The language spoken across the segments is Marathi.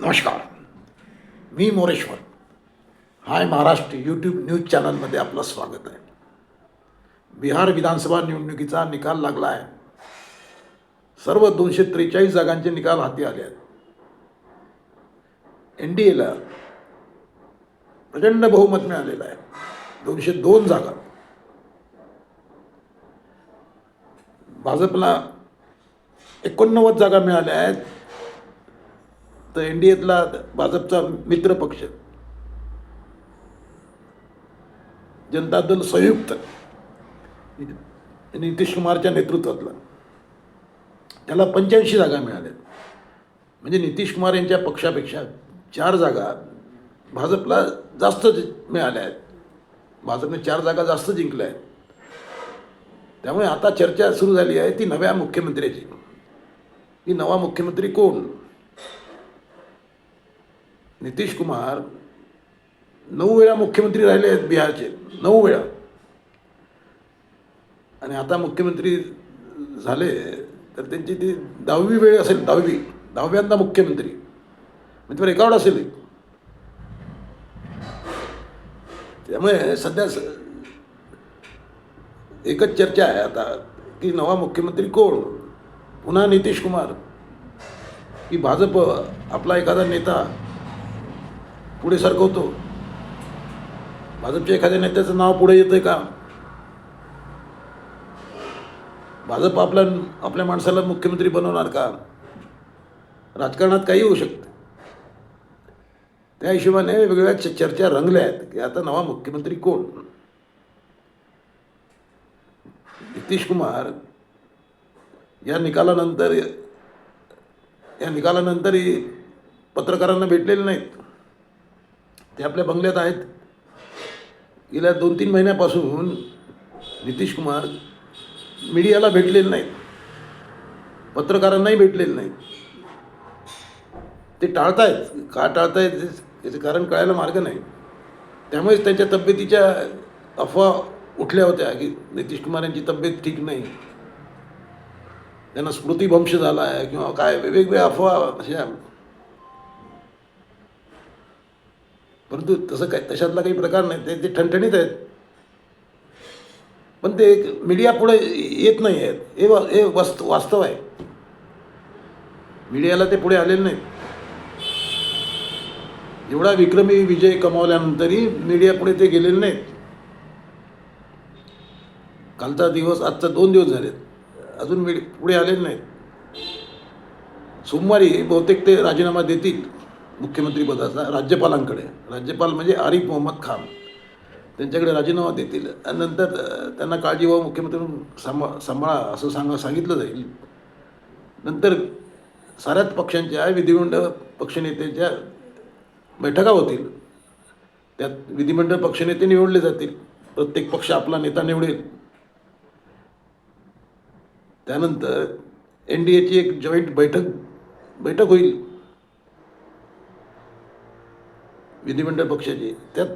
नमस्कार. मी Moreshwar. Hi Maharashtra YouTube news चॅनलमध्ये आपलं स्वागत आहे. बिहार विधानसभा निवडणुकीचा निकाल लागला आहे. सर्व दोनशे त्रेचाळीस जागांचे निकाल हाती आले आहेत. एन डी एला प्रचंड बहुमत मिळालेलं आहे. दोनशे दोन जागा. भाजपला एकोणनव्वद जागा मिळाल्या आहेत. तर एन डी एतला भाजपचा मित्र पक्ष. जनता दल संयुक्त. नितीश कुमारच्या नेतृत्वातला. त्याला पंच्याऐंशी जागा मिळाल्या. म्हणजे नितीश कुमार यांच्या पक्षापेक्षा चार जागा भाजपला जास्त मिळाल्या आहेत. भाजपने चार जागा जास्त जिंकल्या आहेत. त्यामुळे आता चर्चा सुरू झाली आहे ती नव्या मुख्यमंत्र्याची. की नवा मुख्यमंत्री कोण? नितीश कुमार नऊ वेळा मुख्यमंत्री राहिले आहेत बिहारचे. नऊ वेळा. आणि आता मुख्यमंत्री झाले तर त्यांची ती दहावी वेळ असेल दहावी. दहाव्यांदा मुख्यमंत्री. म्हणजे रेकॉर्ड असेल. एक. त्यामुळे सध्या स- एकच चर्चा आहे आता की नवा मुख्यमंत्री कोण? पुन्हा नितीश कुमार. की भाजप आपला एखादा नेता पुढे सरकवतो भाजपच्या एखाद्या नेत्याचं नाव पुढे येतंय का? भाजप आपल्या आपल्या माणसाला मुख्यमंत्री बनवणार का? राजकारणात काही होऊ शकतं. त्या हिशोबाने वेगवेगळ्या चर्चा रंगल्या आहेत की आता नवा मुख्यमंत्री कोण? नितीश कुमार या निकालानंतर या निकालानंतरही पत्रकारांना भेटलेले नाहीत. ते आपल्या बंगल्यात आहेत. गेल्या दोन तीन महिन्यापासून नितीश कुमार मीडियाला भेटलेले नाहीत. पत्रकारांनाही भेटलेले नाहीत. ते टाळतायत. का टाळतायत याचं कारण कळायला मार्ग नाही. त्यामुळेच त्यांच्या तब्येतीच्या अफवा उठल्या होत्या की नितीश कुमार यांची तब्येत ठीक नाही. त्यांना स्मृतिभंश झाला आहे किंवा काय वेगवेगळ्या अफवा अशा परंतु तसं काय तशातला काही प्रकार नाही. ते ते ठणठणीत आहेत. पण ते एक मीडिया पुढे येत नाही आहेत. हे वा हे वस्त वास्तव आहे. मीडियाला ते पुढे आलेले नाहीत. एवढा विक्रमी विजय कमावल्यानंतरही मीडिया पुढे ते गेलेले नाहीत. कालचा दिवस आजचा दोन दिवस झालेत. अजून मीड पुढे आलेले नाहीत. सोमवारी बहुतेक ते राजीनामा देतील. मुख्यमंत्रीपदाचा राज्यपालांकडे. राज्यपाल म्हणजे आरिफ मोहम्मद खान. त्यांच्याकडे राजीनामा देतील. आणि नंतर त्यांना काळजी व्हावं मुख्यमंत्री म्हणून सांभा सांभाळा असं सांगा सांगितलं जाईल. नंतर साऱ्याच पक्षांच्या विधिमंडळ पक्षनेत्यांच्या बैठका होतील. त्यात विधिमंडळ पक्षनेते निवडले जातील. प्रत्येक पक्ष आपला नेता निवडेल. त्यानंतर एन डी एची एक जॉईंट बैठक बैठक होईल. विधिमंडळ पक्षाची. त्यात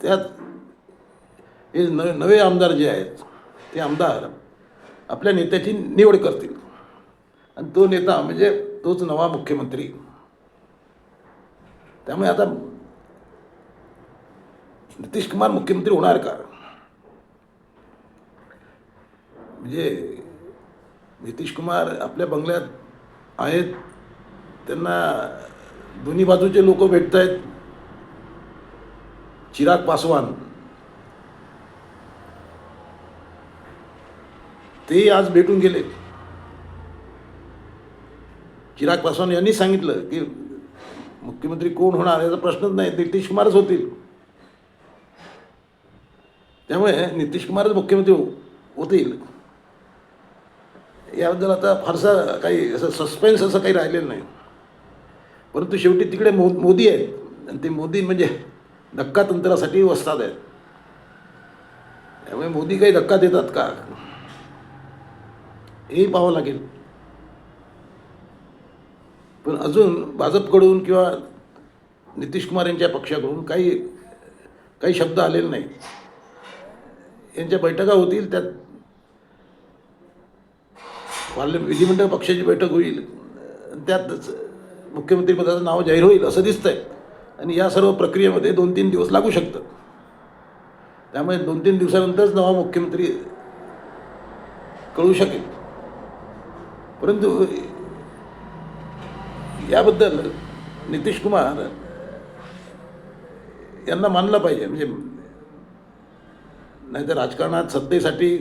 त्यात हे न नवे आमदार जे आहेत ते आमदार आपल्या नेत्याची निवड करतील. आणि तो नेता म्हणजे तोच नवा मुख्यमंत्री. त्यामुळे आता नितीश कुमार मुख्यमंत्री होणार का? म्हणजे नितीश कुमार आपल्या बंगल्यात आहेत त्यांना दोन्ही बाजूचे लोक भेटत आहेत चिराग पासवान. तेही आज भेटून गेले. चिराग पासवान यांनी सांगितलं की मुख्यमंत्री कोण होणार याचा प्रश्नच नाही नितीश कुमारच होतील. त्यामुळे नितीश कुमारच मुख्यमंत्री होतील. याबद्दल आता फारसा काही असं सस्पेन्स असं काही राहिलेलं नाही. परंतु शेवटी तिकडे मो मोदी आहेत. आणि ते मोदी म्हणजे धक्का तंत्रासाठी वस्तात आहेत. त्यामुळे मोदी काही धक्का देतात का? हेही पाहावं लागेल. पण अजून भाजपकडून किंवा नितीश कुमार यांच्या पक्षाकडून काही काही शब्द आलेले नाही यांच्या बैठका होतील त्यात पार्लमेंट विधिमंडळ पक्षाची बैठक होईल. त्यात मुख्यमंत्रीपदाचं नाव जाहीर होईल असं दिसतंय. आणि या सर्व प्रक्रियेमध्ये दोन तीन दिवस लागू शकतं. त्यामुळे दोन तीन दिवसानंतरच नवा मुख्यमंत्री कळू शकेल. परंतु याबद्दल नितीश कुमार यांना मानलं पाहिजे. म्हणजे नाहीतर राजकारणात सत्तेसाठी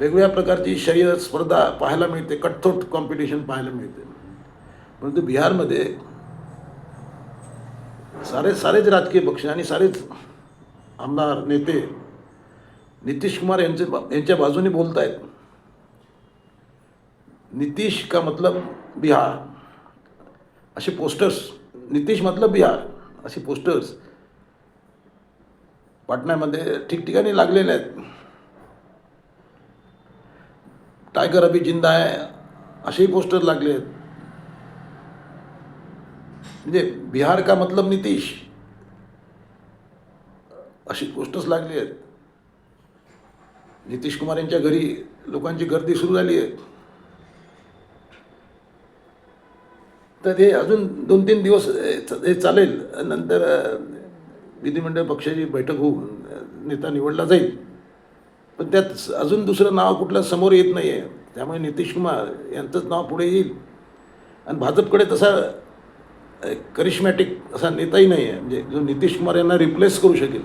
वेगवेगळ्या प्रकारची शरीर स्पर्धा पाहायला मिळते कटथोट कॉम्पिटिशन पाहायला मिळते. परंतु बिहारमध्ये सारे सारेच राजकीय पक्ष आणि सारेच आमदार नेते नितीश कुमार यांचे यांच्या बाजूने बोलत आहेत नितीश का मतलब बिहार? असे पोस्टर्स नितीश मतलब बिहार. असे पोस्टर्स पाटण्यामध्ये ठिकठिकाणी लागलेले आहेत. टायगर अभी जिंदा आहे असेही पोस्टर लागले आहेत. म्हणजे बिहार का मतलब नितीश? अशी गोष्टच लागली आहे नितीश कुमार यांच्या घरी लोकांची गर्दी सुरू झाली आहे. तर ते अजून दोन तीन दिवस हे चालेल. नंतर विधिमंडळ पक्षाची बैठक होऊन नेता निवडला जाईल. पण त्यात अजून दुसरं नाव कुठलं समोर येत नाही आहे त्यामुळे नितीश कुमार यांचंच नाव पुढे येईल. आणि भाजपकडे तसा करिश्मॅटिक असा नेताही नाही आहे. म्हणजे जो नितीश कुमार यांना रिप्लेस करू शकेल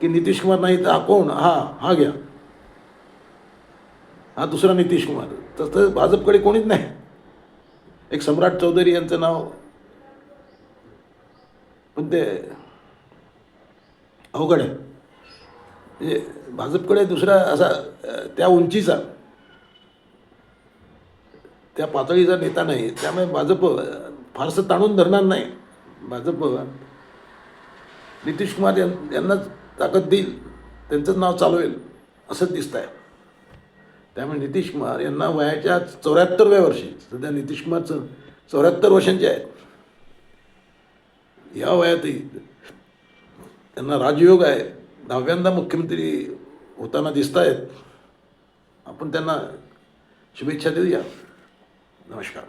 की नितीश कुमार नाही तर कोण? हा हा घ्या. हा दुसरा नितीश कुमार. तसं भाजपकडे कोणीच नाही. एक सम्राट चौधरी यांचं नाव. पण ते अवघड आहे. म्हणजे भाजपकडे दुसरा असा त्या उंचीचा त्या पातळीचा नेता नाही. त्यामुळे भाजप फारसं ताणून धरणार नाही. भाजप नितीश कुमार यां- यांनाच ताकद देईल. त्यांचंच नाव चालवेल असंच दिसत आहे त्यामुळे नितीश कुमार यांना वयाच्या चौऱ्याहत्तरव्या वर्षी सध्या नितीश कुमारचं चौऱ्याहत्तर वर्षांचे आहेत. या वयातही त्यांना राजयोग आहे. दहाव्यांदा मुख्यमंत्री होताना दिसत आहेत आपण त्यांना शुभेच्छा देऊया. नमस्कार.